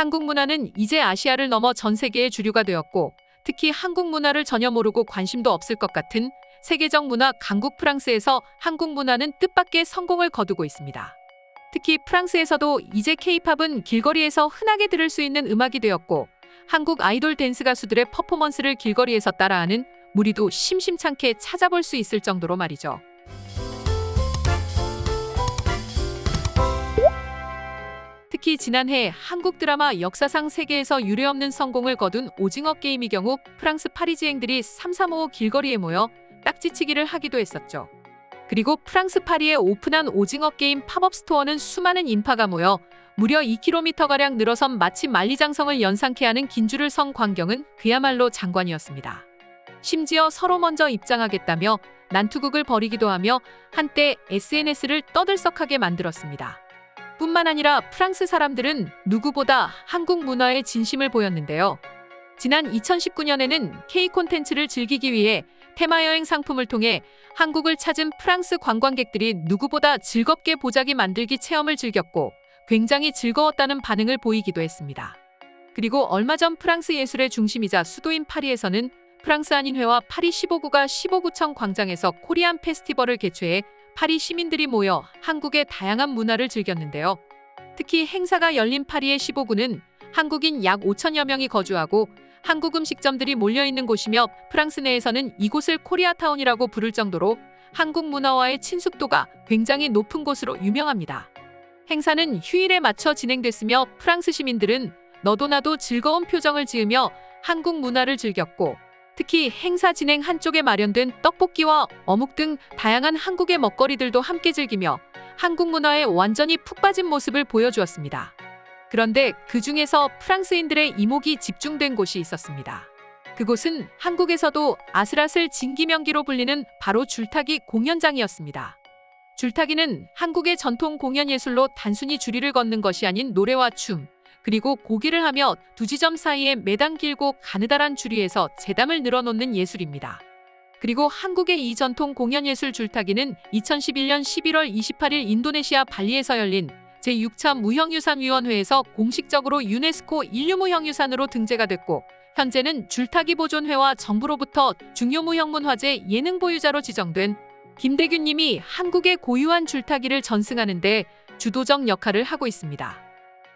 한국 문화는 이제 아시아를 넘어 전 세계의 주류가 되었고 특히 한국 문화를 전혀 모르고 관심도 없을 것 같은 세계적 문화 강국 프랑스에서 한국 문화는 뜻밖의 성공을 거두고 있습니다. 특히 프랑스에서도 이제 케이팝은 길거리에서 흔하게 들을 수 있는 음악이 되었고 한국 아이돌 댄스 가수들의 퍼포먼스를 길거리에서 따라하는 무리도 심심찮게 찾아볼 수 있을 정도로 말이죠. 특히 지난해 한국 드라마 역사상 세계에서 유례없는 성공을 거둔 오징어 게임의 경우 프랑스 파리지행들이 335 길거리에 모여 딱지치기를 하기도 했었죠. 그리고 프랑스 파리에 오픈한 오징어 게임 팝업 스토어는 수많은 인파가 모여 무려 2km가량 늘어선 마치 만리장성을 연상케 하는 긴줄을 선 광경은 그야말로 장관이었습니다. 심지어 서로 먼저 입장하겠다며 난투극을 벌이기도 하며 한때 SNS를 떠들썩하게 만들었습니다. 뿐만 아니라 프랑스 사람들은 누구보다 한국 문화에 진심을 보였는데요. 지난 2019년에는 K 콘텐츠를 즐기기 위해 테마 여행 상품을 통해 한국을 찾은 프랑스 관광객들이 누구보다 즐겁게 보자기 만들기 체험을 즐겼고 굉장히 즐거웠다는 반응을 보이기도 했습니다. 그리고 얼마 전 프랑스 예술의 중심이자 수도인 파리에서는 프랑스 한인회와 파리 15구가 15구청 광장에서 코리안 페스티벌을 개최해 파리 시민들이 모여 한국의 다양한 문화를 즐겼는데요. 특히 행사가 열린 파리의 15구는 한국인 약 5천여 명이 거주하고 한국 음식점들이 몰려 있는 곳이며 프랑스 내에서는 이곳을 코리아타운이라고 부를 정도로 한국 문화와의 친숙도가 굉장히 높은 곳으로 유명합니다. 행사는 휴일에 맞춰 진행됐으며 프랑스 시민들은 너도 나도 즐거운 표정을 지으며 한국 문화를 즐겼고 특히 행사 진행 한쪽에 마련된 떡볶이와 어묵 등 다양한 한국의 먹거리들도 함께 즐기며 한국 문화에 완전히 푹 빠진 모습을 보여주었습니다. 그런데 그 중에서 프랑스인들의 이목이 집중된 곳이 있었습니다. 그곳은 한국에서도 아슬아슬 진기명기로 불리는 바로 줄타기 공연장이었습니다. 줄타기는 한국의 전통 공연 예술로 단순히 줄이를 걷는 것이 아닌 노래와 춤, 그리고 고기를 하며 두 지점 사이에 매단 길고 가느다란 줄이에서 재담을 늘어놓는 예술입니다. 그리고 한국의 이 전통 공연 예술 줄타기는 2011년 11월 28일 인도네시아 발리에서 열린 제6차 무형유산위원회에서 공식적으로 유네스코 인류무형유산으로 등재가 됐고 현재는 줄타기 보존회와 정부로부터 중요무형문화재 예능 보유자로 지정된 김대균 님이 한국의 고유한 줄타기를 전승하는데 주도적 역할을 하고 있습니다.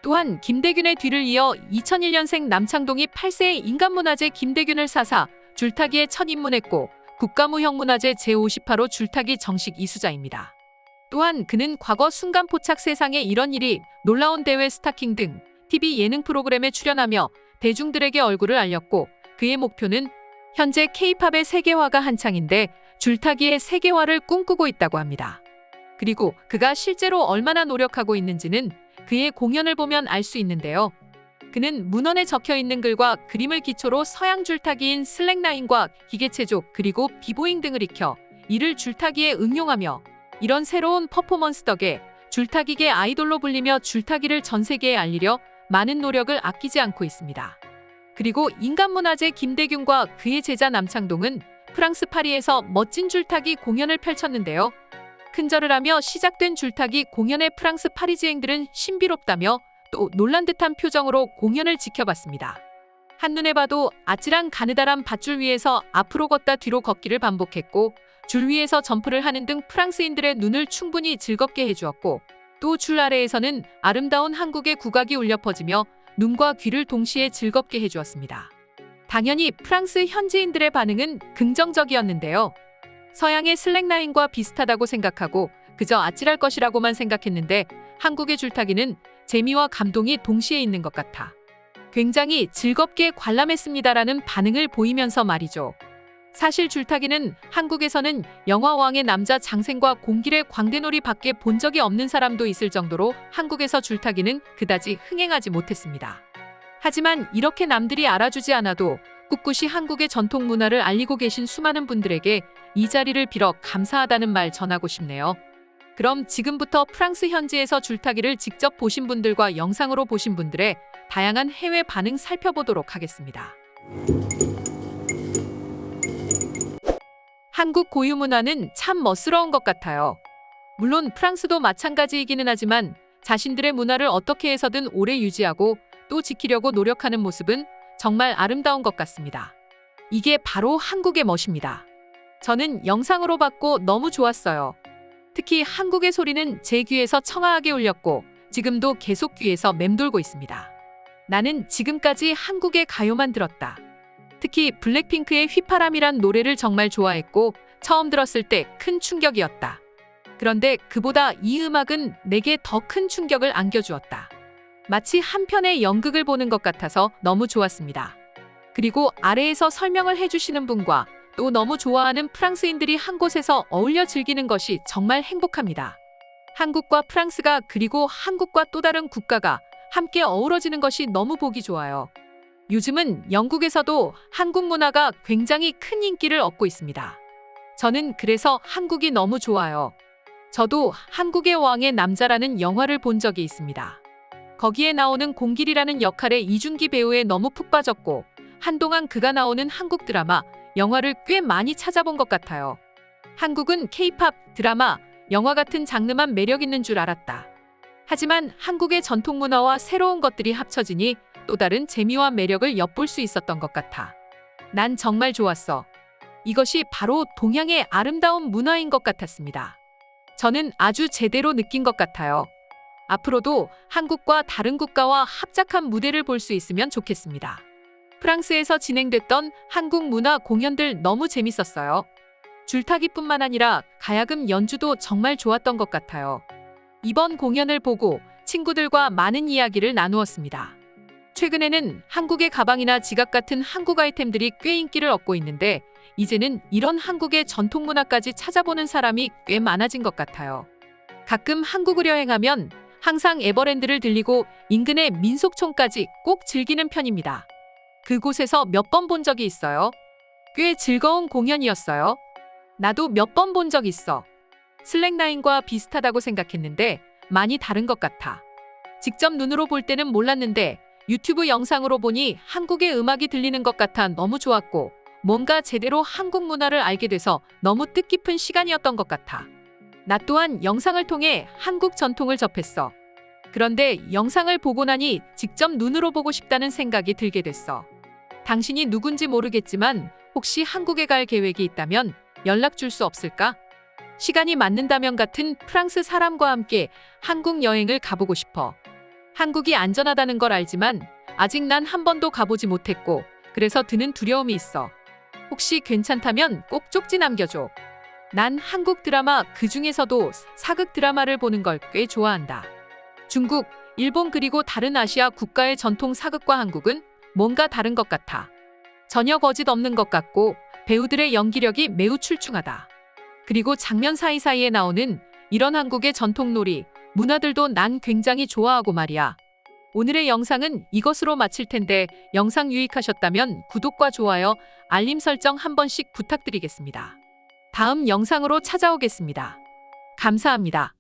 또한 김대균의 뒤를 이어 2001년생 남창동이 8세의 인간문화재 김대균을 사사 줄타기에 첫 입문했고 국가무형문화재 제58호 줄타기 정식 이수자입니다. 또한 그는 과거 순간포착 세상에 이런 일이 놀라운 대회 스타킹 등 TV 예능 프로그램에 출연하며 대중들에게 얼굴을 알렸고 그의 목표는 현재 K-팝의 세계화가 한창인데 줄타기의 세계화를 꿈꾸고 있다고 합니다. 그리고 그가 실제로 얼마나 노력하고 있는지는 그의 공연을 보면 알 수 있는데요. 그는 문헌에 적혀 있는 글과 그림을 기초로 서양 줄타기인 슬랙라인과 기계체조 그리고 비보잉 등을 익혀 이를 줄타기에 응용하며 이런 새로운 퍼포먼스 덕에 줄타기계 아이돌로 불리며 줄타기를 전 세계에 알리려 많은 노력을 아끼지 않고 있습니다. 그리고 인간문화재 김대균과 그의 제자 남창동은 프랑스 파리에서 멋진 줄타기 공연을 펼쳤는데요. 큰절을 하며 시작된 줄타기 공연의 프랑스 파리지행들은 신비롭다며 또 놀란 듯한 표정으로 공연을 지켜봤습니다. 한눈에 봐도 아찔한 가느다란 밧줄 위에서 앞으로 걷다 뒤로 걷기를 반복했고 줄 위에서 점프를 하는 등 프랑스인들의 눈을 충분히 즐겁게 해주었고 또 줄 아래에서는 아름다운 한국의 국악이 울려 퍼지며 눈과 귀를 동시에 즐겁게 해주었습니다. 당연히 프랑스 현지인들의 반응은 긍정적이었는데요. 서양의 슬랙라인과 비슷하다고 생각하고 그저 아찔할 것이라고만 생각했는데 한국의 줄타기는 재미와 감동이 동시에 있는 것 같아. 굉장히 즐겁게 관람했습니다라는 반응을 보이면서 말이죠. 사실 줄타기는 한국에서는 영화왕의 남자 장생과 공길의 광대놀이 밖에 본 적이 없는 사람도 있을 정도로 한국에서 줄타기는 그다지 흥행하지 못했습니다. 하지만 이렇게 남들이 알아주지 않아도 꿋꿋이 한국의 전통 문화를 알리고 계신 수많은 분들에게 이 자리를 빌어 감사하다는 말 전하고 싶네요. 그럼 지금부터 프랑스 현지에서 줄타기를 직접 보신 분들과 영상으로 보신 분들의 다양한 해외 반응 살펴보도록 하겠습니다. 한국 고유 문화는 참 멋스러운 것 같아요. 물론 프랑스도 마찬가지이기는 하지만 자신들의 문화를 어떻게 해서든 오래 유지하고 또 지키려고 노력하는 모습은 정말 아름다운 것 같습니다. 이게 바로 한국의 멋입니다. 저는 영상으로 봤고 너무 좋았어요. 특히 한국의 소리는 제 귀에서 청아하게 울렸고 지금도 계속 귀에서 맴돌고 있습니다. 나는 지금까지 한국의 가요만 들었다. 특히 블랙핑크의 휘파람이란 노래를 정말 좋아했고 처음 들었을 때 큰 충격이었다. 그런데 그보다 이 음악은 내게 더 큰 충격을 안겨주었다. 마치 한 편의 연극을 보는 것 같아서 너무 좋았습니다. 그리고 아래에서 설명을 해주시는 분과 또 너무 좋아하는 프랑스인들이 한 곳에서 어울려 즐기는 것이 정말 행복합니다. 한국과 프랑스가 그리고 한국과 또 다른 국가가 함께 어우러지는 것이 너무 보기 좋아요. 요즘은 영국에서도 한국 문화가 굉장히 큰 인기를 얻고 있습니다. 저는 그래서 한국이 너무 좋아요. 저도 한국의 왕의 남자라는 영화를 본 적이 있습니다. 거기에 나오는 공길이라는 역할에 이준기 배우에 너무 푹 빠졌고 한동안 그가 나오는 한국 드라마, 영화를 꽤 많이 찾아본 것 같아요. 한국은 케이팝, 드라마, 영화 같은 장르만 매력 있는 줄 알았다. 하지만 한국의 전통 문화와 새로운 것들이 합쳐지니 또 다른 재미와 매력을 엿볼 수 있었던 것 같아. 난 정말 좋았어. 이것이 바로 동양의 아름다운 문화인 것 같았습니다. 저는 아주 제대로 느낀 것 같아요. 앞으로도 한국과 다른 국가와 합작한 무대를 볼 수 있으면 좋겠습니다. 프랑스에서 진행됐던 한국 문화 공연들 너무 재밌었어요. 줄타기뿐만 아니라 가야금 연주도 정말 좋았던 것 같아요. 이번 공연을 보고 친구들과 많은 이야기를 나누었습니다. 최근에는 한국의 가방이나 지갑 같은 한국 아이템들이 꽤 인기를 얻고 있는데 이제는 이런 한국의 전통 문화까지 찾아보는 사람이 꽤 많아진 것 같아요. 가끔 한국을 여행하면 항상 에버랜드를 들리고 인근의 민속촌까지 꼭 즐기는 편입니다. 그곳에서 몇 번 본 적이 있어요. 꽤 즐거운 공연이었어요. 나도 몇 번 본 적 있어. 슬랙라인과 비슷하다고 생각했는데 많이 다른 것 같아. 직접 눈으로 볼 때는 몰랐는데 유튜브 영상으로 보니 한국의 음악이 들리는 것 같아 너무 좋았고 뭔가 제대로 한국 문화를 알게 돼서 너무 뜻깊은 시간이었던 것 같아. 나 또한 영상을 통해 한국 전통을 접했어. 그런데 영상을 보고 나니 직접 눈으로 보고 싶다는 생각이 들게 됐어. 당신이 누군지 모르겠지만 혹시 한국에 갈 계획이 있다면 연락 줄 수 없을까? 시간이 맞는다면 같은 프랑스 사람과 함께 한국 여행을 가보고 싶어. 한국이 안전하다는 걸 알지만 아직 난 한 번도 가보지 못했고 그래서 드는 두려움이 있어. 혹시 괜찮다면 꼭 쪽지 남겨줘. 난 한국 드라마 그 중에서도 사극 드라마를 보는 걸 꽤 좋아한다. 중국, 일본 그리고 다른 아시아 국가의 전통 사극과 한국은 뭔가 다른 것 같아. 전혀 거짓 없는 것 같고 배우들의 연기력이 매우 출중하다. 그리고 장면 사이사이에 나오는 이런 한국의 전통놀이, 문화들도 난 굉장히 좋아하고 말이야. 오늘의 영상은 이것으로 마칠 텐데 영상 유익하셨다면 구독과 좋아요, 알림 설정 한 번씩 부탁드리겠습니다. 다음 영상으로 찾아오겠습니다. 감사합니다.